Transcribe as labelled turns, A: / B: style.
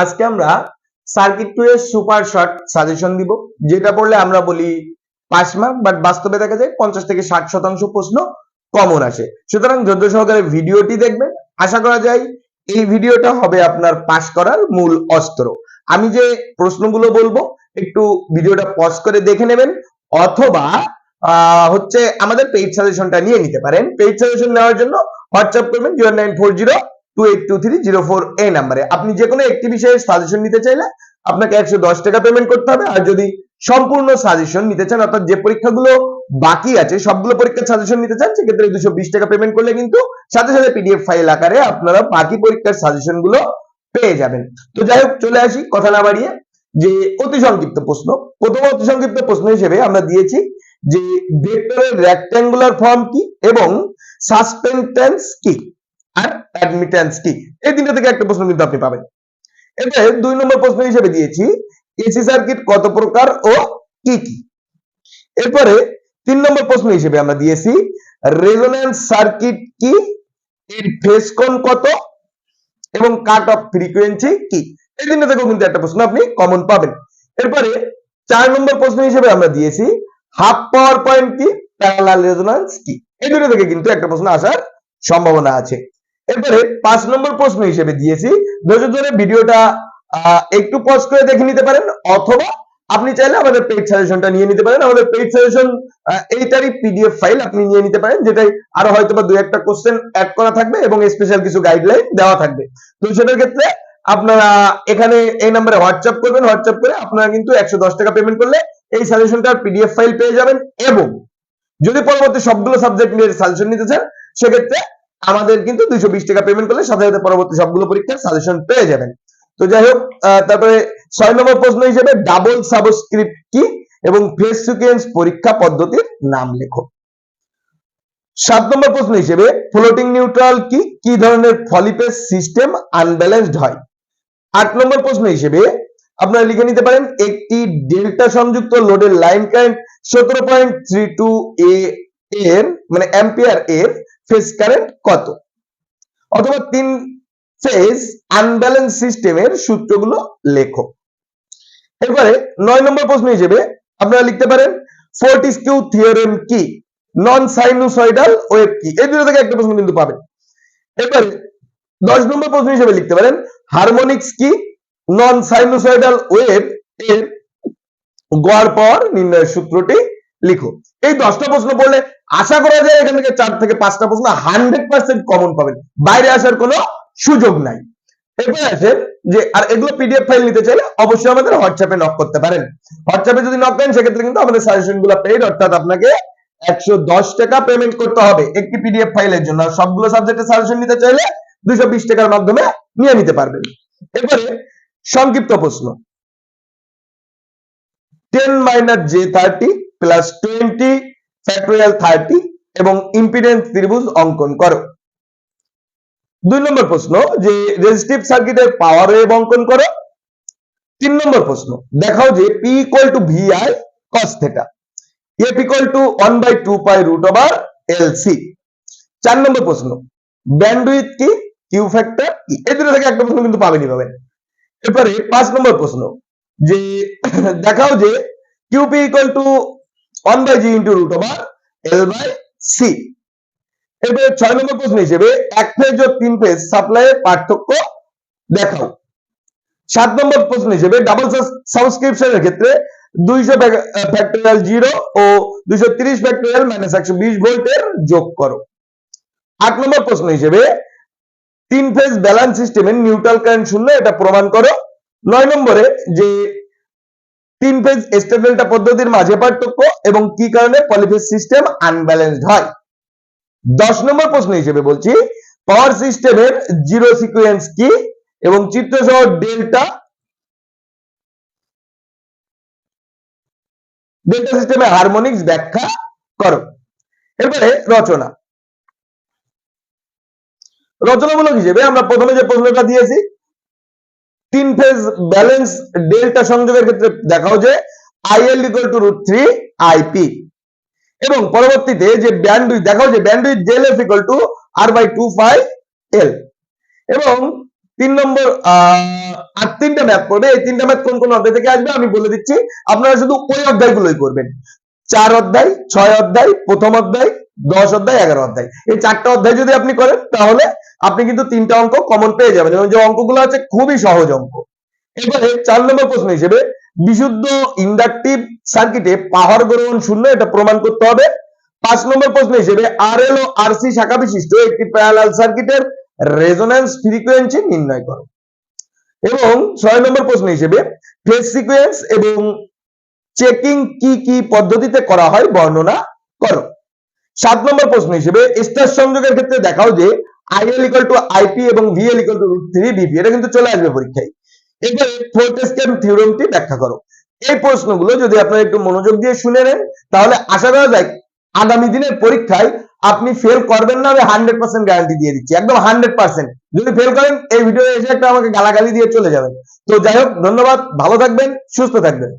A: আজকে আমরা circuit super short suggestion দিব, যেটা পড়লে আমরা বলি পাঁচ মার্ক বাট বাস্তবে দেখা যায় পঞ্চাশ থেকে ষাট শতাংশ প্রশ্ন কমন আসে। সুতরাং ধৈর্য সহকারে ভিডিওটি দেখবেন। আশা করা যায় এই ভিডিওটা হবে আপনার পাশ করার মূল অস্ত্র। আমি যে প্রশ্নগুলো বলব, একটু ভিডিওটা পজ করে দেখে নেবেন, অথবা হচ্ছে আমাদের পেইড সাজেশনটা নিয়ে নিতে পারেন। পেইড সাজেশন নেওয়ার জন্য হোয়াটসঅ্যাপ করবেন zero nine four zero two eight two three zero four এই নাম্বারে আপনি যে কোনো একটি বিষয়ে সাজেশন নিতে চাইলে আপনাকে একশো দশ টাকা পেমেন্ট করতে হবে। আর যদি সম্পূর্ণ সাজেশন নিতে চান, অর্থাৎ যে পরীক্ষাগুলো বাকি আছে, সবগুলো পরীক্ষার সাজেশন নিতে চান, সেক্ষেত্রে দুশো বিশ টাকা পেমেন্ট করলে কিন্তু সাথে সাথে পিডিএফ ফাইল আকারে আপনারা বাকি পরীক্ষার সাজেশনগুলো পেয়ে যাবেন। তো যাই হোক, চলে আসি কথা না বাড়িয়ে যে অতি সংক্ষিপ্ত প্রশ্ন। প্রথম অতি সংক্ষিপ্ত প্রশ্ন হিসেবে আমরা দিয়েছি যে ভেক্টরের রেক্ট্যাঙ্গুলার ফর্ম কি এবং সাসপেন্টেন্স কি? আর অ্যাডমিটেন্স কি? এই তিনটা থেকে একটা প্রশ্ন কিন্তু আপনি পাবেন। এবারে দুই নম্বর প্রশ্ন হিসেবে দিয়েছি, এসি সার্কিট কত প্রকার ও কি কি? এরপরে তিন নম্বর প্রশ্ন হিসেবে আমরা দিয়েছি রেজোন্যান্স সার্কিট কি? এর ফেজ কোণ কত? এবং কাট অফ ফ্রিকোয়েন্সি কি? এই তিনটা থেকেও কিন্তু একটা প্রশ্ন আপনি কমন পাবেন। এরপরে চার নম্বর প্রশ্ন হিসেবে আমরা দিয়েছি হাফ পাওয়ার পয়েন্ট কি? প্যারালাল রেজোন্যান্স কি? এই দুটো থেকে কিন্তু একটা প্রশ্ন আসার সম্ভাবনা আছে। এরপরে পাঁচ নম্বর প্রশ্ন হিসেবে দিয়েছি। ধৈর্য ধরে ভিডিওটা একটু পজ করে দেখে নিতে পারেন, অথবা আপনি চাইলে আমাদের পেইড সাজেশনটা নিয়ে নিতে পারেন। আমাদের পেইড সাজেশন এইটারই পিডিএফ ফাইল আপনি নিয়ে নিতে পারেন যেটাই আরও হয়তো বা দু একটা কোশ্চেন অ্যাড করা থাকবে এবং স্পেশাল কিছু গাইডলাইন দেওয়া থাকবে। তো সেটার ক্ষেত্রে আপনারা এখানে এই নাম্বারে হোয়াটসঅ্যাপ করবেন। হোয়াটসঅ্যাপ করে আপনারা কিন্তু একশো দশ টাকা পেমেন্ট করলে এই সাজেশনটার পিডিএফ ফাইল পেয়ে যাবেন এবং যদি পরবর্তী সবগুলো সাবজেক্ট নিয়ে সাজেশন নিতে চান, সেক্ষেত্রে আমাদের কিন্তু দুইশো বিশ টাকা পেমেন্ট করলে সাথে সাথে পরবর্তী সবগুলো পরীক্ষার সাজেশন পেয়ে যাবেন। তো যাই হোক তারপরে ছয় নম্বর প্রশ্ন হিসেবে ডাবল সাবস্ক্রিপ্ট কি এবং ফেস সিকোয়েন্স পরীক্ষা পদ্ধতির নাম লেখো। সাত নম্বর প্রশ্ন হিসেবে ফ্লোটিং নিউট্রাল কি? কি ধরনের ফলিপেস সিস্টেম আনব্যালেন্সড হয়? আট নম্বর প্রশ্ন হিসেবে আপনারা লিখে নিতে পারেন, একটি ডেল্টা সংযুক্ত লোডের লাইন কারেন্ট সতেরো পয়েন্ট থ্রি টু এ এর মানে অ্যাম্পিয়ার এর ফেজ কারেন্ট কত? অথবা তিন ফেজ আনব্যালেন্স সিস্টেমের সূত্রগুলো লেখো। এরপরে নয় নম্বর প্রশ্ন হিসেবে আপনারা লিখতে পারেন ফোর্টিস্কিউ থিওরেম কি? নন সাইনুসয়েডাল ওয়েভ কি? এই দুটো থেকে একটা প্রশ্ন কিন্তু পাবেন। এরপরে দশ নম্বর প্রশ্ন হিসেবে লিখতে পারেন হারমোনিক্স কি? নন সাইনুসয়েডাল ওয়েভ এর গড় পাওয়ার নির্ণয়ের সূত্রটি লিখো। এই দশটা প্রশ্ন পড়লে আশা করা যায় এখান থেকে চার থেকে পাঁচটা প্রশ্ন হান্ড্রেড পার্সেন্ট কমন পাবেন। বাইরে আসার কোনো সুযোগ নাই। এরপরে আসেন যে, আর এগুলো পিডিএফ ফাইল নিতে চাইলে অবশ্যই আমাদের হোয়াটসঅ্যাপে নক করতে পারেন। হোয়াটসঅ্যাপে যদি নক করেন, সেক্ষেত্রে কিন্তু আমাদের সাজেশনগুলো পেইড অর্থাৎ আপনাকে একশো দশ টাকা পেমেন্ট করতে হবে একটি পিডিএফ ফাইলের জন্য। সবগুলো সাবজেক্টের সাজেশন নিতে চাইলে দুইশো বিশ টাকার মাধ্যমে নিয়ে নিতে পারবেন। এরপরে সংক্ষিপ্ত প্রশ্ন। Ten minus j thirty plus twenty factorial thirty এবং ইম্পিডেন্স ত্রিভুজ অঙ্কন করো। দুই নম্বর প্রশ্ন, যে রেজিস্টিভ সার্কিটের পাওয়ার ওয়েভ অঙ্কন করো। তিন নম্বর প্রশ্ন, দেখাও যে P equal to V I cos theta F equal to one by two pi root over L C চার নম্বর প্রশ্ন ব্যান্ডউইথ কি কিউ ফ্যাক্টর কি? এই দুটো থেকে একটা প্রশ্ন কিন্তু পাবেনই পাবেন। এরপরে পাঁচ নম্বর প্রশ্ন, যে দেখাও যে QP equal to one by G into root over L by C. এরপরে ছয় নম্বর প্রশ্ন হিসেবে এক ফেজ ও তিন ফেজ সাপ্লাইয়ের পার্থক্য দেখাও। সাত নম্বর প্রশ্ন হিসেবে ডাবল সাবস্ক্রিপশনের ক্ষেত্রে দুইশো ফ্যাক্টোরিয়াল জিরো ও দুইশো তিরিশ ফ্যাক্টোরিয়াল মাইনাস একশো বিশ ভোল্টের যোগ করো। আট নম্বর প্রশ্ন হিসেবে তিন ফেজ ব্যালেন্স সিস্টেমের নিউট্রাল কারেন্ট শূন্য এটা প্রমাণ করো। নয় নম্বরে যে তিন ফেজ স্টেপ ডেল্টা পদ্ধতির মাঝে পার্থক্য এবং কি কারণে পলিফেজ সিস্টেম আনব্যালেন্সড হয়? দশ নম্বর প্রশ্ন হিসেবে বলছি পাওয়ার সিস্টেমের জিরো সিকুয়েন্স কি এবং চিত্র সহ ডেল্টা ডেল্টা সিস্টেমে হারমোনিক্স ব্যাখ্যা করো। এরপরে রচনা। রচনামূলক হিসেবে আমরা প্রথমে যে প্রশ্নটা দিয়েছি তিন ফেজ ব্যালেন্স ডেল্টা সংযোগের ক্ষেত্রে দেখাও যে IL equal to root three IP এবং পরবর্তীতে যে ব্যান্ডউইথ দেখাও যে bandwidth jail F equal to R by two five L এবং তিন নম্বর আর তিনটা ম্যাথ পড়বে। এই তিনটা ম্যাথ কোন কোন অধ্যায় থেকে আসবে আমি বলে দিচ্ছি। আপনারা শুধু ওই অধ্যায়গুলোই করবেন চার অধ্যায়, ছয় অধ্যায়, প্রথম অধ্যায়, দশ অধ্যায়, এগারো অধ্যায়। এই চারটা অধ্যায় যদি আপনি করেন, তাহলে আপনি কিন্তু তিনটা অঙ্ক কমন পেয়ে যাবেন। এবং যে অঙ্কগুলো আছে, খুবই সহজ অঙ্ক। এবারে চার নম্বর প্রশ্ন হিসেবে, বিশুদ্ধ ইন্ডাকটিভ সার্কিটে পাওয়ার গ্রহণ শূন্য, এটা প্রমাণ করতে হবে। পাঁচ নম্বর প্রশ্ন হিসেবে আর এল ও আর সি শাখা বিশিষ্ট একটি প্যারালাল সার্কিটের রেজোন্যান্স ফ্রিকোয়েন্সি নির্ণয় করো। এবং ছয় নম্বর প্রশ্ন হিসেবে ফেজ সিকোয়েন্স এবং চেকিং কি কি পদ্ধতিতে করা হয় বর্ণনা করো। সাত নম্বর প্রশ্ন হিসেবে স্টার সংযোগের ক্ষেত্রে দেখাও যে আইএল ইকুয়াল টু আইপি এবং VL equal to root three VP এটা কিন্তু চলে আসবে পরীক্ষায়। এবারে ফোর্টেস্ক্যাম থিওরেমটি ব্যাখ্যা করো। এই প্রশ্নগুলো যদি আপনারা একটু মনোযোগ দিয়ে শুনে নেন, তাহলে আশা করা যায় আগামী দিনের পরীক্ষায় আপনি ফেল করবেন না, আমি হান্ড্রেড পার্সেন্ট গ্যারান্টি দিয়ে দিচ্ছি। একদম হান্ড্রেড পার্সেন্ট যদি ফেল করেন, এই ভিডিও এসে একটা আমাকে গালাগালি দিয়ে চলে যাবেন। তো যাই হোক, ধন্যবাদ, ভালো থাকবেন, সুস্থ থাকবেন।